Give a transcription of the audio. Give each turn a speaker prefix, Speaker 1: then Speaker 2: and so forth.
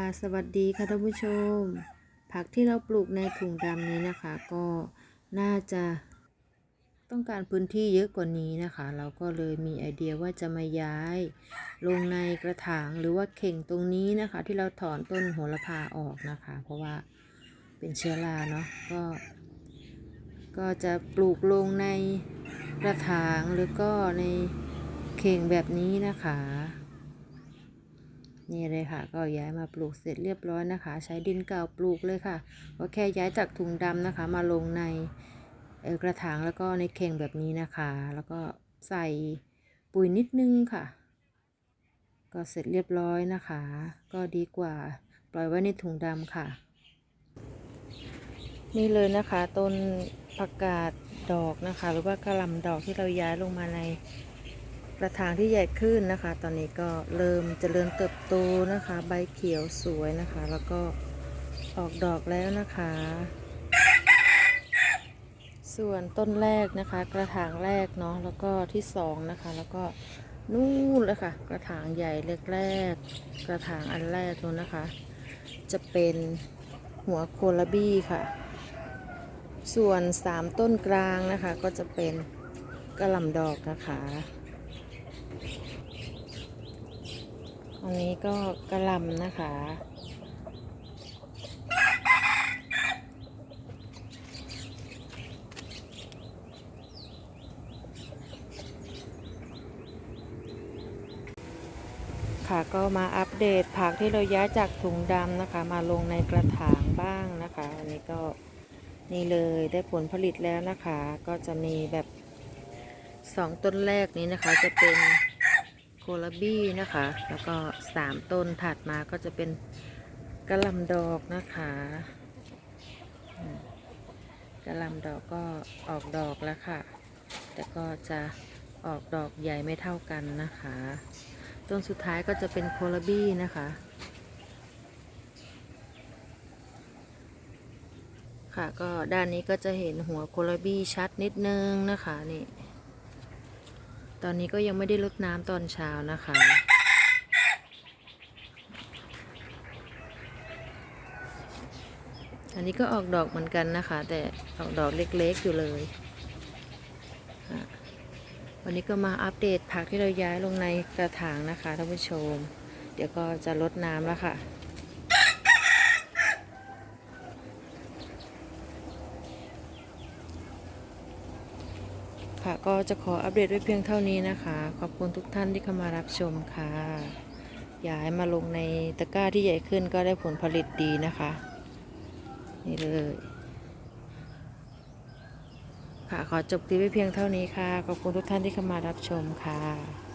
Speaker 1: ค่ะ สวัสดีค่ะท่านผู้ชม ผักที่เราปลูกในถุงดำนี้นะคะ ก็น่าจะต้องการพื้นที่เยอะกว่านี้นะคะ เราก็เลยมีไอเดียว่าจะมาย้าย ลงในกระถางหรือว่าเข่งตรงนี้นะคะ ที่เราถอนต้นโหระพาออกนะคะ เพราะว่าเป็นเชื้อราเนาะก็ ก็จะปลูกลงในกระถางหรือก็ในเข่งแบบนี้นะคะ นี่เลยค่ะ ก็ย้ายมาปลูกเสร็จเรียบร้อยนะคะ ใช้ดินเก่าปลูกเลยค่ะก็แค่ย้ายจากถุงดำนะคะ มาลงในกระถางแล้วก็ในเข่งแบบนี้นะคะ แล้วก็ใส่ปุ๋ยนิดนึงค่ะ ก็เสร็จเรียบร้อยนะคะ ก็ดีกว่าปล่อยไว้ในถุงดำค่ะ นี่เลยนะคะต้นผักกาดดอกนะคะ หรือว่ากระหล่ำดอกที่เราย้ายลงมาใน กระถางที่ใหญ่ขึ้นนะคะ ตอนนี้ก็เริ่มเจริญเติบโตนะคะ ใบเขียวสวยนะคะ แล้วก็ออกดอกแล้วนะคะ ส่วนต้นแรกนะคะ กระถางแรกเนาะแล้วก็ที่สองนะคะ แล้วก็นู่นเลยค่ะ กระถางใหญ่แรกกระถางอันแรกนู้นนะคะ จะเป็นหัวโคลาบี้ค่ะ ส่วนสามต้นกลางนะคะ ก็จะเป็นกระหล่ำดอกนะคะ อันนี้ก็กระลำนะคะ ค่ะก็มาอัปเดตผักที่เราย้ายจากถุงดำนะคะ มาลงในกระถางบ้างนะคะ อันนี้ก็นี่เลยได้ผลผลิตแล้วนะคะ ก็จะมีแบบสองต้นแรกนี้นะคะจะเป็น โคลาบี้นะคะ แล้วก็สามต้นถัดมาก็จะเป็นกระหลำดอกนะคะกระหลำดอกก็ออกดอกแล้วค่ะ แต่ก็จะออกดอกใหญ่ไม่เท่ากันนะคะ ต้นสุดท้ายก็จะเป็นโคลาบี้นะคะ ค่ะก็ด้านนี้ก็จะเห็นหัวโคลาบี้ชัดนิดนึงนะคะนี่ ตอนนี้ก็ยังไม่ได้รดน้ำตอนเช้านะคะ อันนี้ก็ออกดอกเหมือนกันนะคะ แต่ออกดอกเล็กๆอยู่เลย วันนี้ก็มาอัปเดตผักที่เราย้ายลงในกระถางนะคะท่านผู้ชม เดี๋ยวก็จะลดน้ำแล้วค่ะ ค่ะ ก็จะขออัปเดตไว้เพียงเท่านี้นะคะ ขอบคุณทุกท่านที่เข้ามารับชมค่ะ ย้ายมาลงในตะกร้าที่ใหญ่ขึ้นก็ได้ผลผลิตดีนะคะ นี่เลย ค่ะขอจบคลิปไว้เพียงเท่านี้ค่ะ ขอบคุณทุกท่านที่เข้ามารับชมค่ะ